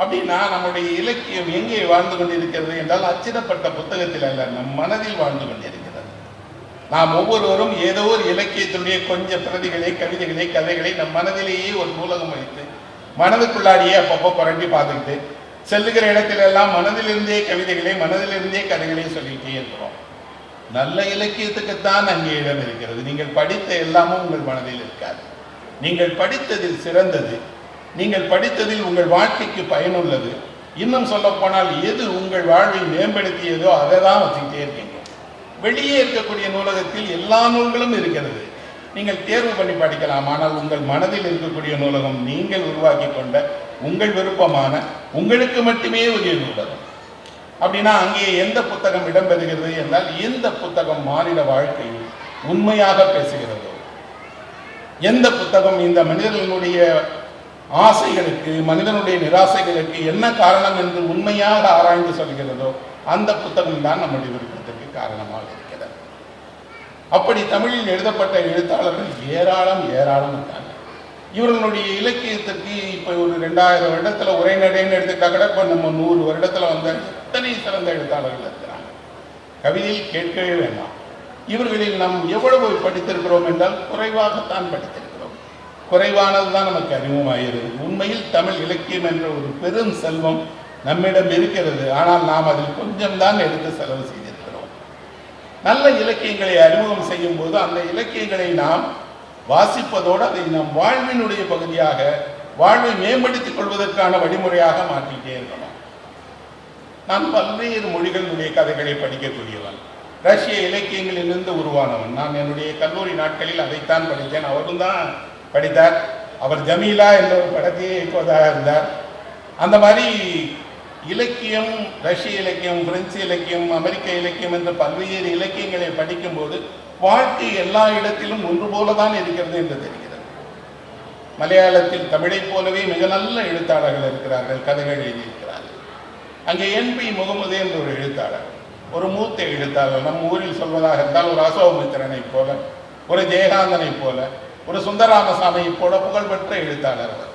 அப்படின்னா நம்முடைய இலக்கியம் எங்கே வாழ்ந்து கொண்டிருக்கிறது என்றால் அச்சிடப்பட்ட புத்தகத்தில் அல்ல நம் மனதில் வாழ்ந்து கொண்டிருக்கிறது. நாம் ஒவ்வொருவரும் ஏதோ ஒரு இலக்கியத்தினுடைய கொஞ்ச பிரதிகளை கவிதைகளை கதைகளை நம் மனதிலேயே ஒரு நூலகம் வைத்து மனதுக்குள்ளாடியே அப்பப்போ புரட்டி பார்த்துக்கிட்டு செல்லுகிற இடத்திலெல்லாம் மனதிலிருந்தே கவிதைகளை மனதிலிருந்தே கதைகளை சொல்லிக்கிட்டே இருக்கிறோம். நல்ல இலக்கியத்துக்குத்தான் அங்கே இடம் இருக்கிறது. நீங்கள் படித்த எல்லாமும் உங்கள் மனதில் இருக்காது. நீங்கள் படித்ததில் சிறந்தது. நீங்கள் படித்ததில் உங்கள் வாழ்க்கைக்கு பயனுள்ளது. இன்னும் சொல்ல போனால் எது உங்கள் வாழ்வை மேம்படுத்தியதோ அதை தான் வச்சுக்கிட்டே இருக்கீங்க. வெளியே இருக்கக்கூடிய நூலகத்தில் எல்லா நூல்களும் இருக்கிறது. நீங்கள் தேர்வு பண்ணி படிக்கலாம். ஆனால் உங்கள் மனதில் இருக்கக்கூடிய நூலகம் நீங்கள் உருவாக்கி கொண்ட உங்கள் விருப்பமான உங்களுக்கு மட்டுமே உரிய நூலகம். அப்படின்னா அங்கே எந்த புத்தகம் இடம்பெறுகிறது என்றால் எந்த புத்தகம் மாநில வாழ்க்கையில் உண்மையாக பேசுகிறதோ எந்த புத்தகம் இந்த மனிதர்களுடைய ஆசைகளுக்கு மனிதனுடைய நிராசைகளுக்கு என்ன காரணம் என்று உண்மையாக ஆராய்ந்து சொல்கிறதோ அந்த புத்தகம் தான் நம்முடைய விருப்பத்திற்கு காரணமாக இருக்கிறது. அப்படி தமிழில் எழுதப்பட்ட எழுத்தாளர்கள் ஏராளம் ஏராளம் இருக்காங்க. இவர்களுடைய இலக்கியத்திற்கு இப்போ ஒரு ரெண்டாயிரம் வருடத்துல உரைநடைன்னு எடுத்துக்கிட்டா கூட இப்போ நம்ம நூறு வருடத்துல வந்த எத்தனை சிறந்த எழுத்தாளர்கள் இருக்கிறாங்க. கவிதையில் கேட்கவே வேண்டாம். இவர்களில் நாம் எவ்வளவு படித்திருக்கிறோம் என்றால் குறைவாகத்தான் படித்திருக்கிறோம். குறைவானது தான் நமக்கு அறிமுகமாகிறது. உண்மையில் தமிழ் இலக்கியம் என்ற ஒரு பெரும் செல்வம் நம்மிடம் இருக்கிறது. ஆனால் நாம் அதில் கொஞ்சம் தான் எடுத்து செலவு செய்திருக்கிறோம். நல்ல இலக்கியங்களை அறிமுகம் செய்யும் போது அந்த இலக்கியங்களை நாம் வாசிப்பதோடு அதை நம் வாழ்வினுடைய பகுதியாக வாழ்வை மேம்படுத்திக் கொள்வதற்கான வழிமுறையாக மாற்றிட்டே இருக்கணும். நான் பல்வேறு மொழிகளுடைய கதைகளை படிக்கக்கூடியவன். ரஷ்ய இலக்கியங்களிலிருந்து உருவானவன். நான் என்னுடைய கல்லூரி நாட்களில் அதைத்தான் படித்தேன். அவரும் தான் படித்தார். அவர் ஜமீலா என்ற ஒரு படத்தையே இப்போதாக இருந்தார். அந்த மாதிரி இலக்கியம் ரஷ்ய இலக்கியம் பிரெஞ்சு இலக்கியம் அமெரிக்க இலக்கியம் என்ற பல்வேறு இலக்கியங்களை படிக்கும்போது வாழ்க்கை எல்லா இடத்திலும் ஒன்று போல தான் இருக்கிறது என்று தெரிகிறது. மலையாளத்தில் தமிழைப் போலவே மிக நல்ல எழுத்தாளர்கள் இருக்கிறார்கள் கதைகள் எழுதியிருக்கிறார்கள். அங்கே என்பி முகமது என்ற ஒரு எழுத்தாளர் ஒரு மூத்த எழுத்தாளர் நம் ஊரில் சொல்வதாக இருந்தால் ஒரு அசோகமித்திரனைப் போல ஒரு ஜெயகாந்தனைப் போல ஒரு சுந்தரராமசாமி போல புகழ்பெற்ற எழுத்தாளர் அவர்.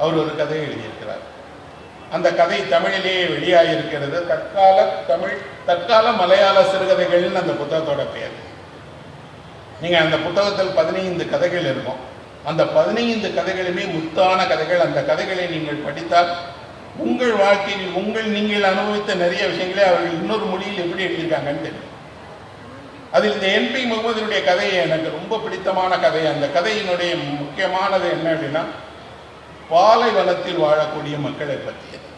அவர் ஒரு கதையை எழுதியிருக்கிறார். அந்த கதை தமிழிலேயே வெளியாகியிருக்கிறது தற்கால தமிழ் தற்கால மலையாள சிறுகதைகள்னு அந்த புத்தகத்தோட பெயர் நீங்கள் அந்த புத்தகத்தில் பதினைந்து கதைகள் இருக்கும். அந்த பதினைந்து கதைகளுமே முத்தான கதைகள். அந்த கதைகளை நீங்கள் படித்தால் உங்கள் வாழ்க்கையில் உங்கள் நீங்கள் அனுபவித்த நிறைய விஷயங்களே அவர்கள் இன்னொரு மொழியில் எப்படி எழுதியிருக்காங்கன்னு தெரியும். அதில் இந்த என்பி முகமதினுடைய கதையை எனக்கு ரொம்ப பிடித்தமான கதை. அந்த கதையினுடைய முக்கியமானது என்ன அப்படின்னா பாலைவனத்தில் வாழக்கூடிய மக்களை பற்றியது.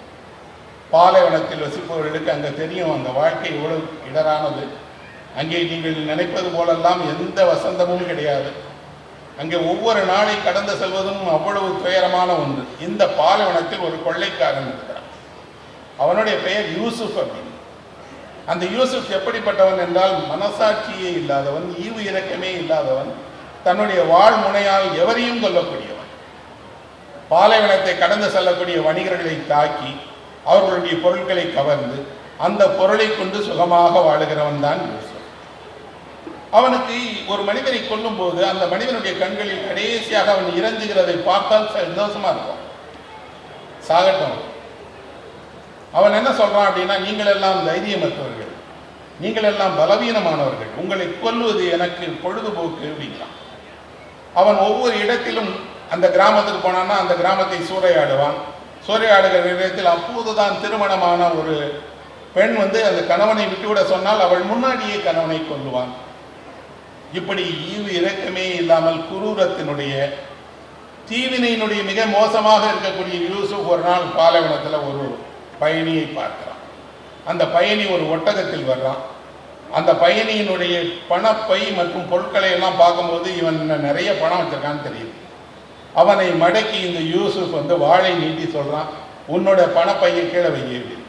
பாலைவனத்தில் வசிப்பவர்களுக்கு அங்கே தெரியும் அந்த வாழ்க்கை எவ்வளவு இடரானது. அங்கே நீங்கள் நினைப்பது போலெல்லாம் எந்த வசந்தமும் கிடையாது. அங்கே ஒவ்வொரு நாளை கடந்து செல்வதும் அவ்வளவு துயரமான ஒன்று. இந்த பாலைவனத்தில் ஒரு கொள்ளைக்காரன் இருக்கிறான். அவனுடைய பெயர் யூசுப் அப்படின்னு. அந்த யூசுப் எப்படிப்பட்டவன் என்றால் மனசாட்சியே இல்லாதவன் ஈவு இரக்கமே இல்லாதவன் தன்னுடைய வாழ்முனையால் எவரையும் கொல்லக்கூடியவன். பாலைவனத்தை கடந்து செல்லக்கூடிய வணிகர்களை தாக்கி அவர்களுடைய பொருட்களை கவர்ந்து அந்த பொருளை கொண்டு சுகமாக வாழுகிறவன் தான் யூசுப். அவனுக்கு ஒரு மனிதனை கொல்லும்போது அந்த மனிதனுடைய கண்களில் கடைசியாக அவன் இறந்துகிறதை பார்த்தால் சந்தோஷமா இருக்கும். சாகட்டும். அவன் என்ன சொல்றான் அப்படின்னா நீங்கள் எல்லாம் தைரியமற்றவர்கள். நீங்கள் எல்லாம் பலவீனமானவர்கள். உங்களை கொல்லுவது எனக்கு பொழுதுபோக்கு அப்படிங்கிறான். அவன் ஒவ்வொரு இடத்திலும் அந்த கிராமத்துக்கு போனான்னா அந்த கிராமத்தை சூறையாடுவான். சூறையாடுகிற இடத்தில் அப்போதுதான் திருமணமான ஒரு பெண் வந்து அந்த கணவனை விட்டுவிட சொன்னால் அவள் முன்னாடியே கணவனை கொல்லுவான். இப்படி ஈவு இறக்கமே இல்லாமல் குரூரத்தினுடைய தீவினையினுடைய மிக மோசமாக இருக்கக்கூடிய யூசுப் ஒரு நாள் பாலைவனத்தில் ஒரு பயணியை பார்க்கிறான். அந்த பயணி ஒரு ஒட்டகத்தில் வர்றான். அந்த பயணியினுடைய பணப்பை மற்றும் பொருட்களை எல்லாம் பார்க்கும்போது இவன் நிறைய பணம் வச்சிருக்கான்னு தெரியுது. அவனை மடக்கி இந்த யூசுப் வந்து வாழை நீட்டி சொல்கிறான் உன்னோட பணப்பையை கீழே வைக்கிறது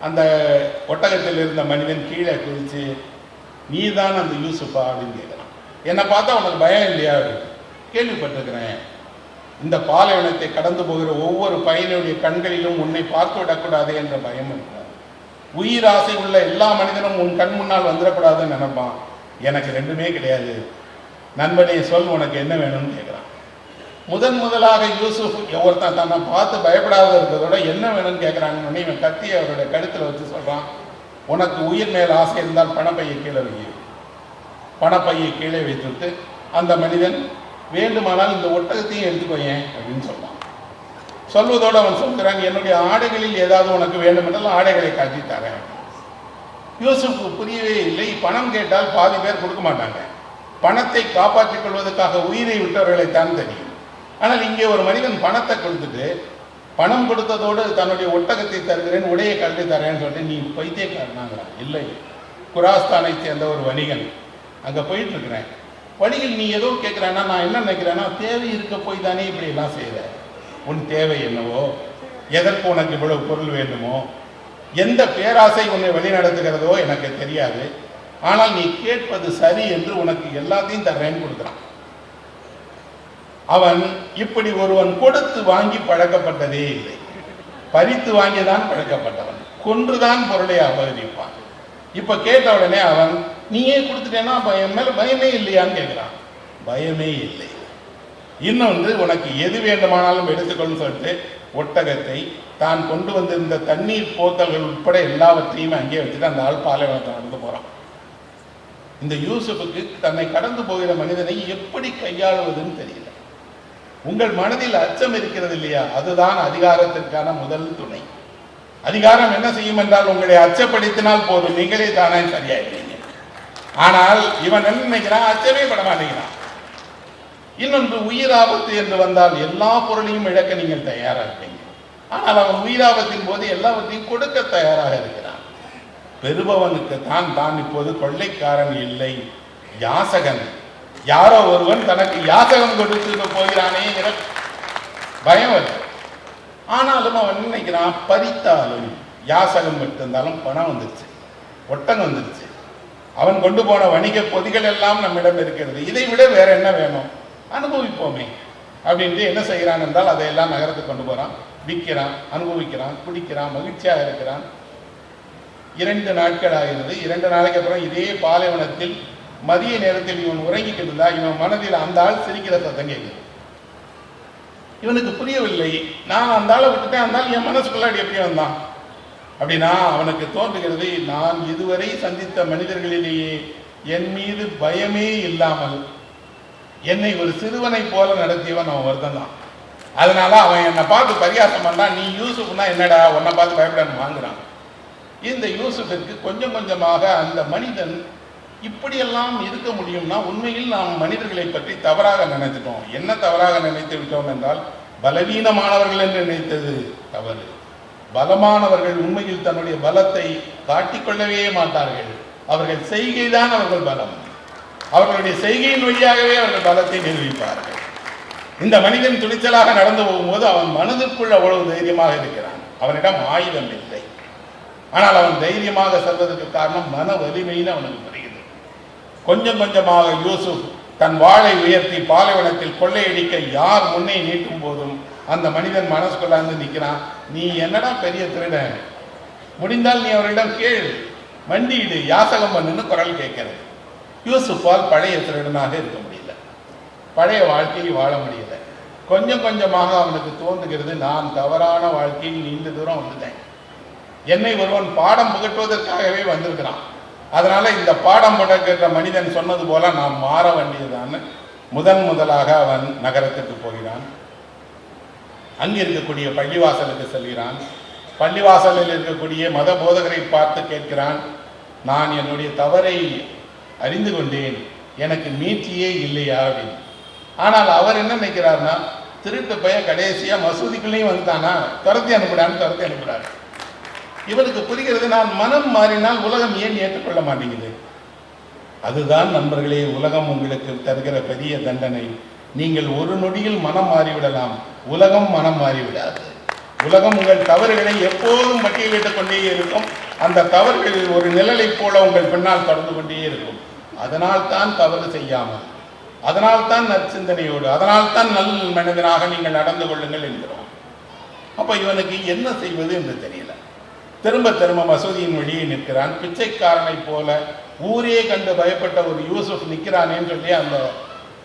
அந்த ஒட்டகத்தில் இருந்த மனிதன் கீழே குதிச்சு நீ தான் அந்த யூசுஃபா அப்படின்னு கேட்குறான். என்னை பார்த்தா உனக்கு பயம் இல்லையா? கேள்விப்பட்டிருக்கிறேன். இந்த பாலைவனத்தை கடந்து போகிற ஒவ்வொரு பயனுடைய கண்களிலும் உன்னை பார்த்து விடக்கூடாது என்ற பயம் இருக்கிறார் உயிர் ஆசை உள்ள எல்லா மனிதனும் உன் கண் முன்னால் வந்துடக்கூடாதுன்னு நினைப்பான். எனக்கு ரெண்டுமே கிடையாது. நண்பனே சொல் உனக்கு என்ன வேணும்னு கேட்குறான். முதன் முதலாக யூசுப் ஒருத்தன் தன்னை பார்த்து பயப்படாத இருக்கிறதோட என்ன வேணும்னு கேட்குறாங்கன்னு இவன் கத்தி அவருடைய கழுத்தில் வச்சு சொல்கிறான் உனக்கு உயிர் மேல் ஆசை இருந்தால் பணப்பையை கீழே வை பணப்பையை கீழே வைத்துவிட்டு அந்த மனிதன் வேண்டுமானால் இந்த ஒட்டகத்தையும் எடுத்துக்கோயேன் அப்படின்னு சொன்னான். சொல்வதோடு அவன் சொல்கிறான் என்னுடைய ஆடைகளில் ஏதாவது உனக்கு வேண்டுமென்றால் ஆடைகளை காட்டி தரேன். யூசுஃபுக்கு புரியவே இல்லை. பணம் கேட்டால் பாதி பேர் கொடுக்க மாட்டாங்க. பணத்தை காப்பாற்றிக் கொள்வதற்காக உயிரை விட்டவர்களை தான் தெரியும். ஆனால் இங்கே ஒரு மனிதன் பணத்தை கொடுத்துட்டு பணம் கொடுத்ததோடு தன்னுடைய ஒட்டகத்தை தருகிறேன் உடையை கல்வி தரேன்னு சொல்லிட்டு நீ பைத்தியக்காரனாங்கிறான் இல்லை. குராஸ்தானை சேர்ந்த ஒரு வணிகன் அங்கே போயிட்டு வழியில் நீ ஏதோ கேட்குறான்னா நான் என்ன நினைக்கிறேன்னா தேவை இருக்க போய் தானே இப்படி எல்லாம் செய்கிற உன் தேவை என்னவோ எதற்கு உனக்கு இவ்வளவு பொருள் வேண்டுமோ எந்த பேராசை உன்னை வழிநடத்துகிறதோ எனக்கு தெரியாது. ஆனால் நீ கேட்பது சரி என்று உனக்கு எல்லாத்தையும் தர்றேன்னு கொடுக்குறான். அவன் இப்படி ஒருவன் கொடுத்து வாங்கி பழக்கப்பட்டதே இல்லை. பறித்து வாங்கிதான் பழக்கப்பட்டவன். கொன்றுதான் பொருளை அபகரிப்பான். இப்ப கேட்ட உடனே அவன் நீயே கொடுத்துட்டேன்னா அப்ப என் மேல பயமே இல்லையான்னு கேட்கிறான். பயமே இல்லை. இன்னொன்று உனக்கு எது வேண்டுமானாலும் எடுத்துக்கொள்ளும் சொல்லிட்டு ஒட்டகத்தை தான் கொண்டு வந்திருந்த தண்ணீர் போத்தல்கள் உட்பட எல்லாவற்றையும் அங்கே வச்சுட்டு அந்த ஆள் பாலைவனத்தை நடந்து போறான். இந்த யூசுஃபுக்கு தன்னை கடந்து போகிற மனிதனை எப்படி கையாளுவதுன்னு தெரியல. உங்கள் மனதில் அச்சம் இருக்கிறது இல்லையா? அதுதான் அதிகாரத்திற்கான முதல் துணை. அதிகாரம் என்ன செய்யும் என்றால் உங்களை அச்சப்படுத்தினால் போதும். நீங்களே தானே சரியாயிருவீங்க ஆனால் இவன் என்ன நினைக்கிறான் அச்சமே பட மாட்டேங்கிறான் இன்னொன்று உயிர் ஆபத்து என்று வந்தால் எல்லா பொருளையும் இழக்க நீங்கள் தயாரா இருப்பீங்க. ஆனால் அவன் உயிராபத்தின் போது எல்லாவற்றையும் கொடுக்க தயாராக இருக்கிறான். பெறுபவனுக்கு தான் தான் இப்போது கொள்ளைக்காரன் இல்லை யாசகன். யாரோ ஒருவன் தனக்கு யாசகம் கொடுத்து போகிறானே என்ற பயம் வருது ஆனாலும் அவன் நினைக்கிறான் பறித்தாலும் யாசகம் இருந்தாலும் பணம் வந்துருச்சு ஒட்டகம் வந்துருச்சு. அவன் கொண்டு போன வணிக பொதிகள் எல்லாம் நம்மிடம் இருக்கிறது. இதை விட வேற என்ன வேணும்? அனுபவிப்போமே. அப்படின்ட்டு என்ன செய்கிறான் என்றால் அதையெல்லாம் நகரத்துக்கு கொண்டு போறான். விற்கிறான் அனுபவிக்கிறான் குடிக்கிறான் மகிழ்ச்சியாக இருக்கிறான். இரண்டு நாட்கள் ஆகிறது இரண்டு நாளைக்கு அப்புறம் இதே பாலைவனத்தில் மதிய நேரத்தில் இவன் உறங்கிக்கிட்டு இருந்தா இவன் மனதில் அந்த ஆள் சிரிக்கிற சத்தம் கேட்குது. இவனுக்கு புரியவில்லை. நான் அந்த ஆளை விட்டுட்டேன். அந்த ஆள் என் மனசுக்குள்ளாடி எப்படி வந்தான்? அப்படின்னா அவனுக்கு தோன்றுகிறது நான் இதுவரை சந்தித்த மனிதர்களிலேயே என் மீது பயமே இல்லாமல் என்னை ஒரு சிறுவனை போல நடத்தியவன் அவன் ஒருத்தன் தான் அதனால அவன் என்னை பார்த்து பரியாசம் பண்ணா நீ யூசுப்னா என்னடா? உன்னை பார்த்து பயப்படான்னு வாங்குறான். இந்த யூசுஃபிற்கு கொஞ்சம் கொஞ்சமாக அந்த மனிதன் இப்படியெல்லாம் இருக்க முடியும்னா உண்மையில் நாம் மனிதர்களை பற்றி தவறாக நினைத்துட்டோம். என்ன தவறாக நினைத்து விட்டோம் என்றால் பலவீனமானவர்கள் என்று நினைத்தது தவறு. பலமானவர்கள் உண்மையில் தன்னுடைய பலத்தை காட்டிக்கொள்ளவே மாட்டார்கள். அவர்கள் செய்கைதான் அவர்கள் பலம். அவர்களுடைய செய்கையின் வழியாகவே அவர்கள் பலத்தை நிரூபிப்பார்கள். இந்த மனிதன் துணிச்சலாக நடந்து போகும்போது அவன் மனதிற்குள் அவ்வளவு தைரியமாக இருக்கிறான். அவனிடம் ஆயுதம் இல்லை. ஆனால் அவன் தைரியமாக செல்வதற்கு காரணம் மன வலிமைன்னு அவனுக்கு புரியுது கொஞ்சம் கொஞ்சமாக யூசுப் தன் வாளை உயர்த்தி பாலைவனத்தில் கொள்ளையடிக்க யார் முன்னே நீட்டும் போதும் அந்த மனிதன் மனசுக்குள்ளாந்து நிற்கிறான் நீ என்னடா பெரிய திருடன் முடிந்தால் நீ அவரிடம் கேள். மண்டியிடு யாசகம் பண்ணுன்னு குரல் கேட்கிறது. யூசுஃபால் பழைய திருடனாக இருக்க முடியல. பழைய வாழ்க்கையை வாழ முடியல. கொஞ்சம் கொஞ்சமாக அவனுக்கு தோன்றுகிறது. நான் தவறான வாழ்க்கையில் நீண்ட தூரம் வந்துட்டேன். என்னை ஒருவன் பாடம் புகட்டுவதற்காகவே வந்திருக்கிறான். அதனால இந்த பாடம் புகட்டுகிற மனிதன் சொன்னது போல நாம் மாற வேண்டியதுதான். முதன் முதலாக அவன் நகரத்துக்கு போகிறான். அங்கு இருக்கக்கூடிய பள்ளிவாசலுக்கு செல்கிறான். பள்ளிவாசலில் இருக்கக்கூடிய மத போதகரை பார்த்து கேட்கிறான் நான் என்னுடைய தவறை அறிந்து கொண்டேன். எனக்கு மீட்சியே இல்லையா? அப்படின்னு. ஆனால் அவர் என்ன நினைக்கிறார்னா திருட்டு பையன் கடைசியா மசூதிக்குள்ளேயும் வந்துட்டானா? துரத்தி அனுப்புடான்னு துரத்தி அனுப்புறாரு. இவருக்கு புரிகிறது நான் மனம் மாறினால் உலகம் ஏன் ஏற்றுக்கொள்ள மாட்டேங்குது? அதுதான் நண்பர்களே உலகம் உங்களுக்கு தருகிற பெரிய தண்டனை. நீங்கள் ஒரு நொடியில் மனம் மாறிவிடலாம். உலகம் மனம் மாறிவிடாது. உலகம் உங்கள் தவறுகளை எப்போதும் பட்டியலிட்டுக் கொண்டே இருக்கும். அந்த தவறுகளில் ஒரு நிழலைப் போல உங்கள் பின்னால் தொடர்ந்து கொண்டே இருக்கும். அதனால் தான் தவறு செய்யாமல் அதனால் தான் நற்சிந்தனையோடு அதனால் தான் நல் மனிதனாக நீங்கள் நடந்து கொள்ளுங்கள் என்கிறோம். அப்ப இவனுக்கு என்ன செய்வது என்று தெரியல. திரும்ப திரும்ப மசூதியின் வழியே நிற்கிறான். பிச்சைக்காரனைப் போல ஊரே கண்டு பயப்பட்ட ஒரு யூசுப் நிற்கிறானேன்னு சொல்லி அந்த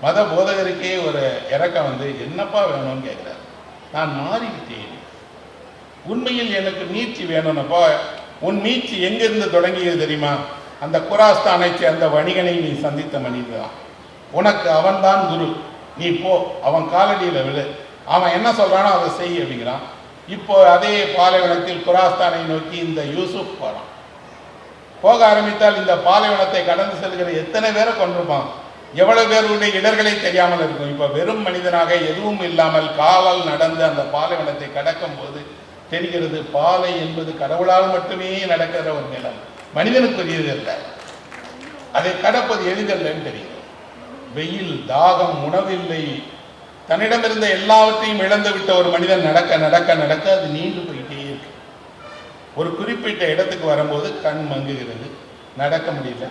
மத போதகருக்கே ஒரு இறக்கம் வந்து என்னப்பா வேணும்னு கேட்குறாரு. நான் மாறிவிட்டேன். உண்மையில் எனக்கு நீச்சி வேணும்னப்போ. உன் நீச்சி எங்கிருந்து தொடங்கியது தெரியுமா? அந்த குராஸ்தானை சேர்ந்த வணிகனை நீ சந்தித்த மனிதன் உனக்கு அவன்தான் குரு. நீ போ அவன் காலடியில் விழு. அவன் என்ன சொல்கிறானோ அதை செய் அப்படிங்கிறான். இப்போ அதே பாலைவனத்தில் குராஸ்தானை நோக்கி இந்த யூசுப் போகிறான் போக ஆரம்பித்தால் இந்த பாலைவனத்தை கடந்து செல்கிற எத்தனை பேரை கொண்டிருப்பான் எவ்வளவு பேருடைய இடர்களை தெரியாமல் இருக்கும். இப்போ வெறும் மனிதனாக எதுவும் இல்லாமல் காலால் நடந்து அந்த பாலைவனத்தை கடக்கும் போது தெரிகிறது பாலை என்பது கடவுளால் மட்டுமே நடக்கிற ஒரு நிலம். மனிதனுக்குரியது அல்ல. அதை கடப்பது எளிதல்லன்னு தெரியும். வெயில் தாகம் உணவில்லை. தன்னிடமிருந்த எல்லாவற்றையும் இழந்து விட்ட ஒரு மனிதன் நடக்க நடக்க நடக்க அது நீண்டு போயிட்டே இருக்கு. ஒரு குறிப்பிட்ட இடத்துக்கு வரும்போது கண் மங்குகிறது. நடக்க முடியல.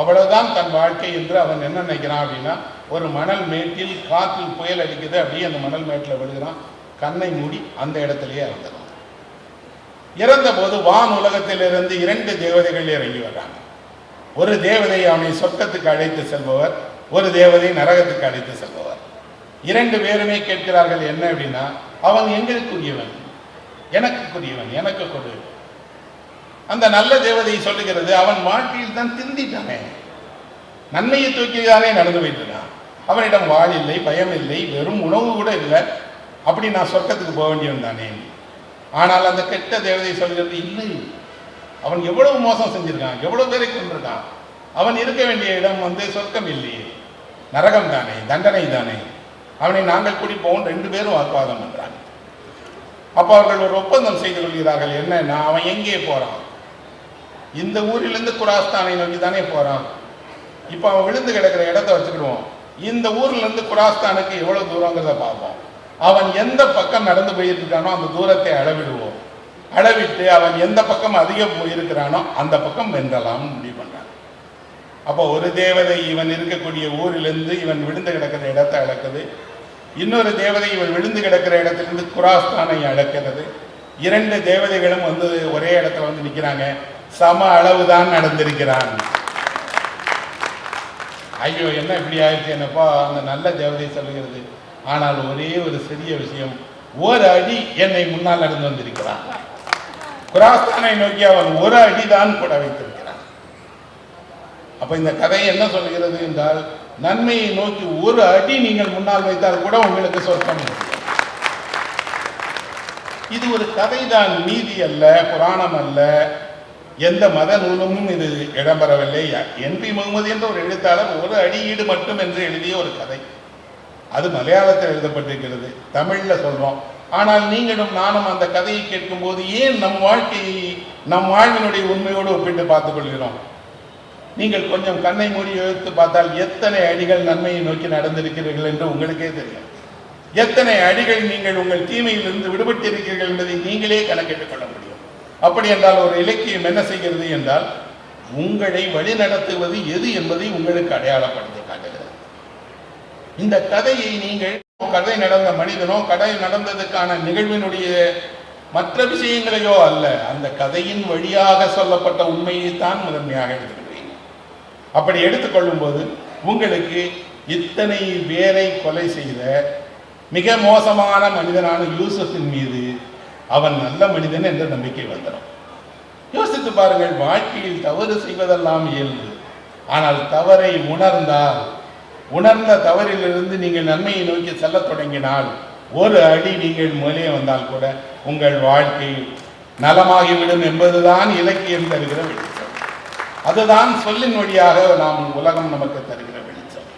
அவ்வளவுதான் தன் வாழ்க்கை என்று அவன் என்ன நினைக்கிறான் அப்படின்னா ஒரு மணல் மேட்டில் காற்றில் புயல் அடிக்குது அப்படியே அந்த மணல் மேட்டில் விழுகிறான். கண்ணை மூடி அந்த இடத்திலேயே இறந்துடும் இறந்தபோது வான் உலகத்திலிருந்து இரண்டு தேவதைகள் இறங்கி வர்றாங்க. ஒரு தேவதை அவனை சொர்க்கத்துக்கு அழைத்து செல்பவர் ஒரு தேவதை நரகத்துக்கு அழைத்து செல்பவர். இரண்டு பேருமே கேட்கிறார்கள் என்ன அப்படின்னா அவன் எங்களுக்குரியவன். எனக்குரியவன் எனக்கு கொடு. அந்த நல்ல தேவதை சொல்லுகிறது அவன் வாழ்க்கையில் தான் திந்திட்டானே நன்மையை தூக்கிதானே நடந்து போயிட்டு அவனிடம் வாழ் இல்லை பயம் இல்லை வெறும் உணவு கூட இல்லை. அப்படி நான் சொர்க்கத்துக்கு போக வேண்டியவன் தானே. ஆனால் அந்த கெட்ட தேவதை சொல்கிறது இல்லை. அவன் எவ்வளவு மோசம் செஞ்சிருக்கான் எவ்வளவு பேரை கொண்டிருக்கான் அவன் இருக்க வேண்டிய இடம் வந்து சொர்க்கம் இல்லையே. நரகம் தானே தண்டனை தானே. அவனை நாங்கள் குடிப்போம் ரெண்டு பேரும் வாக்குவாதம் பண்றாங்க அப்போ அவர்கள் ஒரு ஒப்பந்தம் செய்து கொள்கிறார்கள் என்னன்னா அவன் எங்கே போறான்? இந்த ஊரிலிருந்து குராஸ்தானை நோக்கி தானே போறான்? இப்போ அவன் விழுந்து கிடக்கிற இடத்த வச்சுக்கிடுவோம். இந்த ஊர்ல இருந்து குராஸ்தானுக்கு எவ்வளவு தூரங்கிறத பார்ப்போம். அவன் எந்த பக்கம் நடந்து போயிட்டு இருக்கானோ அந்த தூரத்தை அளவிடுவோம். அளவிட்டு அவன் எந்த பக்கம் அதிகம் போயிருக்கிறானோ அந்த பக்கம் வென்றலாம்னு முடிவு பண்றான். அப்போ ஒரு தேவதை இவன் இருக்கக்கூடிய ஊரிலிருந்து இவன் விழுந்து கிடக்கிற இடத்தை அளக்குது. இன்னொரு தேவதை இவன் விழுந்து கிடக்கிற இடத்திலிருந்து குராஸ்தானை அளக்கிறது. இரண்டு தேவதைகளும் வந்து ஒரே இடத்துல வந்து நிற்கிறாங்க சம அளவுதான் நடந்திருக்கிறான். ஐயோ என்ன இப்படி ஆயிடுச்சு என்னப்பா? அந்த நல்ல தேவதை சொல்லுகிறது. ஆனால் ஒரே ஒரு சிறிய விஷயம் ஒரு அடி என்னை முன்னால் நடந்து வந்திருக்கிறான். குராஸ்தானை நோக்கி அவன் ஒரு அடிதான் கூட வைத்திருக்கிறான். அப்ப இந்த கதை என்ன சொல்கிறது என்றால் நன்மையை நோக்கி ஒரு அடி நீங்கள் முன்னால் வைத்தால் கூட உங்களுக்கு சொர்க்கம் இது ஒரு கதைதான் நீதி அல்ல புராணம் அல்ல. எந்த மத நூலமும் இது இடம்பெறவில்லை. என் பி முகமது என்ற ஒரு எழுத்தாளர் ஒரு அடியீடு மட்டும் என்று எழுதிய ஒரு கதை. அது மலையாளத்தில் எழுதப்பட்டிருக்கிறது. தமிழில் சொல்றோம். ஆனால் நீங்களும் நானும் அந்த கதையை கேட்கும்போது ஏன் நம் வாழ்க்கையை நம் வாழ்வினுடைய உண்மையோடு ஒப்பிட்டு பார்த்துக் கொள்கிறோம்? நீங்கள் கொஞ்சம் கண்ணை மூடி எழுத்து பார்த்தால் எத்தனை அடிகள் நன்மையை நோக்கி நடந்திருக்கிறீர்கள் என்று உங்களுக்கே தெரியும். எத்தனை அடிகள் நீங்கள் உங்கள் தீமையிலிருந்து விடுபட்டிருக்கிறீர்கள் என்பதை நீங்களே கணக்கிட்டுக் கொள்ள முடியும். அப்படி என்றால் ஒரு இலக்கியம் என்ன செய்கிறது என்றால் உங்களை வழிநடத்துவது எது என்பதை உங்களுக்கு அடையாளப்படுத்தி காட்டுகிறது. இந்த கதையை நீங்கள் கதை நடந்த மனிதனோ கதை நடந்ததுக்கான நிகழ்வினுடைய மற்ற விஷயங்களையோ அல்ல அந்த கதையின் வழியாக சொல்லப்பட்ட உண்மையை தான் முதன்மையாக எடுத்துக்கிறீங்க அப்படி எடுத்துக்கொள்ளும் போது உங்களுக்கு இத்தனை பேரை கொலை செய்த மிக மோசமான மனிதனான யூசஃபின் மீது அவன் நல்ல மனிதன் என்ற நம்பிக்கை வந்துடும் யோசித்து பாருங்கள் வாழ்க்கையில் தவறு செய்வதெல்லாம் இயல்பு. ஆனால் தவறை உணர்ந்தால் உணர்ந்த தவறிலிருந்து நீங்கள் நன்மையை நோக்கி செல்லத் தொடங்கினால் ஒரு அடி நீங்கள் மேலே வந்தால் கூட உங்கள் வாழ்க்கை நலமாகிவிடும் என்பதுதான் இலக்கியம் தருகிற வெளிச்சம். அதுதான் சொல்லின் வழியாக நாம் உலகம் நமக்கு தருகிற வெளிச்சம்.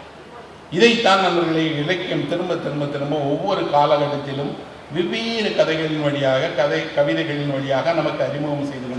இதைத்தான் நம்மளை இலக்கியம் திரும்ப திரும்ப திரும்ப ஒவ்வொரு காலகட்டத்திலும் வெவ்வேறு கதைகளின் வழியாக கதை கவிதைகளின் வழியாக நமக்கு அறிமுகம் செய்து